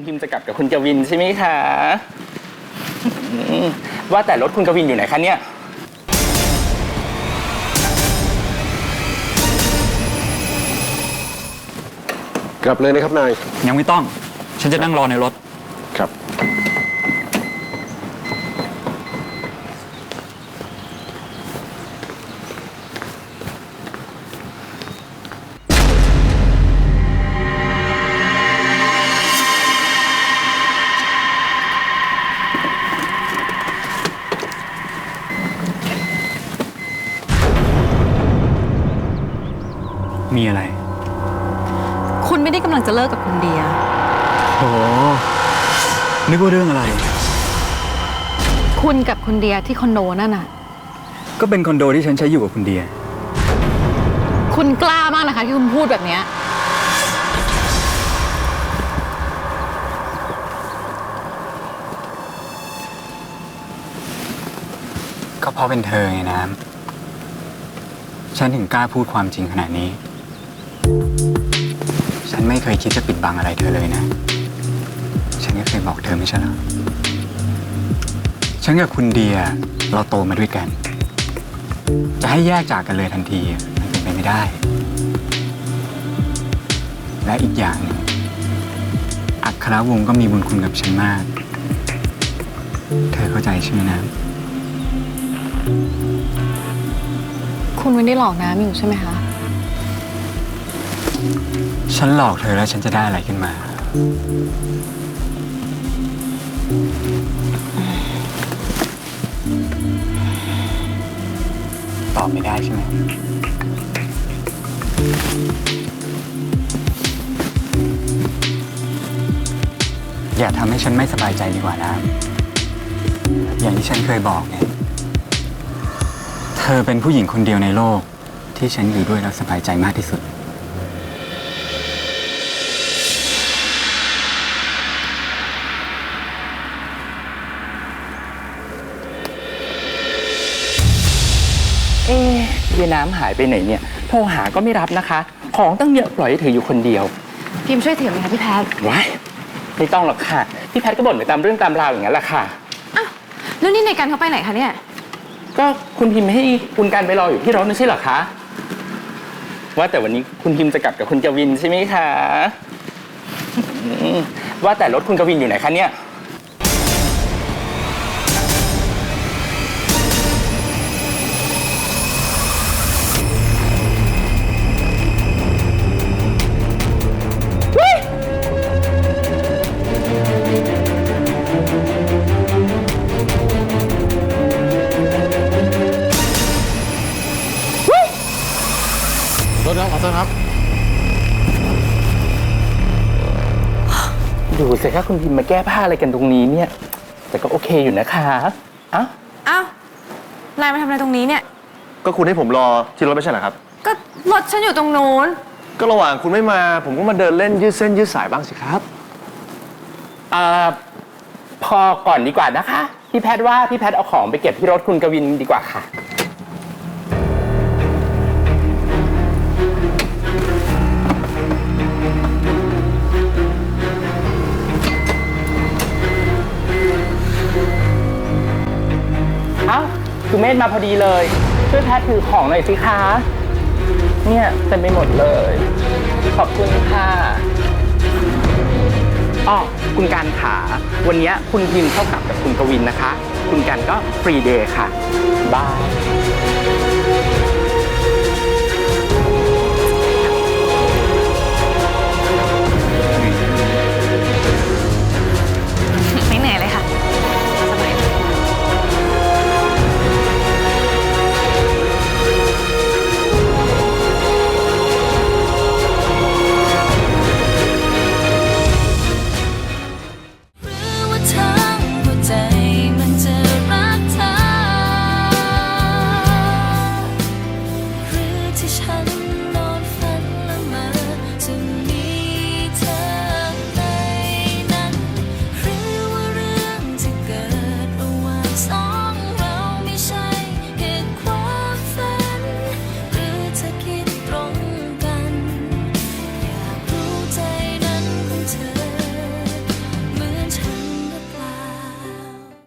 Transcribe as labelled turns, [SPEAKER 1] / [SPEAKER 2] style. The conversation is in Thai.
[SPEAKER 1] คุณพิมจะกลับกับคุณกวินใช่ไหมคะอืมว่าแต่รถคุณกวินอยู่ไหนคะเนี่ย
[SPEAKER 2] กลับเลยนะครับนาย
[SPEAKER 3] ยังไม่ต้อง ฉันจะนั่งรอในรถ
[SPEAKER 2] ครับ
[SPEAKER 3] มีอะไร
[SPEAKER 4] คุณไม่ได้กำลังจะเลิกกับคุณเดีย
[SPEAKER 3] โอ้นึกว่าเรื่องอะไร
[SPEAKER 4] คุณกับคุณเดียที่คอนโดนั่นน่ะ
[SPEAKER 3] ก็เป็นคอนโดที่ฉันใช้อยู่กับคุณเดีย
[SPEAKER 4] คุณกล้ามากนะคะ ที่คุณพูดแบบเนี้ย
[SPEAKER 3] ก็เพราะเป็นเธอไงน้ำฉันถึงกล้าพูดความจริงขนาดนี้ ฉันไม่เคยคิดจะปิดบังอะไรเธอเลยนะ ฉันก็เคยบอกเธอไม่ใช่เหรอ ฉันกับคุณเดียเราโตมาด้วยกัน จะให้แยกจากกันเลยทันทีมันเป็นไปไม่ได้ และอีกอย่างหนึ่งอัครวงศ์ก็มีบุญคุณกับฉันมาก เธอเข้าใจใช่ไหมน้ำ
[SPEAKER 4] คุณไม่ได้หลอกน้ำอยู่ใช่ไหมคะ
[SPEAKER 3] ฉันหลอกเธอแล้วฉันจะได้อะไรขึ้นมา ตอบไม่ได้ใช่ไหม อย่าทำให้ฉันไม่สบายใจดีกว่านะ อย่างที่ฉันเคยบอกไง เธอเป็นผู้หญิงคนเดียวในโลก ที่ฉันอยู่ด้วยแล้วสบายใจมากที่สุด
[SPEAKER 1] เอ๊ะเยน้ำหายไปไหนเนี่ย โทรหาก็ไม่รับนะคะ ของตั้งเยอะปล่อยให้เธออยู่คนเดียว
[SPEAKER 4] พิมพ์ช่วยถือไหมคะพี่แพท
[SPEAKER 1] ว้ายไม่ต้องหรอกค่ะ พี่แพทย์ก็บ่นไปตามเรื่องตามราวอย่างนั้นแหละค่ะ
[SPEAKER 4] อ้าวแล้วนี่ในการเขาไปไหนคะเนี่ย
[SPEAKER 1] ก็คุณพิมพ์ให้คุณการไปรออยู่ที่รถไม่ใช่เหรอคะ ว่าแต่วันนี้คุณพิมพ์จะกลับกับคุณกวินใช่ไหมคะอืมว่าแต่รถคุณกวินอยู่ไหนคะเนี่ย
[SPEAKER 2] รถครับขอโทษครับ
[SPEAKER 1] ดูสิคะคุณพิมพ์มาแก้ผ้าอะไรกันตรงนี้เนี่ย แต่ก็โอเคอยู่นะคะเอ้า
[SPEAKER 4] อ้าวนายมาทำอะไรตรงนี้เนี่ย
[SPEAKER 2] ก็คุณให้ผมรอที่รถไม่ใช่เหรอครับ
[SPEAKER 4] ก็รถฉันอยู่ตรงนู้น
[SPEAKER 2] ก็ระหว่างคุณไม่มา ผมก็มาเดินเล่นยืดเส้นยืดสายบ้างสิครับ
[SPEAKER 1] อ่าพอก่อนดีกว่านะคะ พี่แพทย์ว่าพี่แพทย์เอาของไปเก็บที่รถคุณกวินดีกว่าค่ะ คือเมธมาพอดีเลย ช่วยแพทย์ถือของหน่อยสิคะ เนี่ยเต็มไปหมดเลย ขอบคุณค่ะอ๋อคุณการขาวันนี้คุณพิมพ์เข้ากับกับคุณกวินนะคะ คุณการก็ฟรีเดย์ค่ะบาย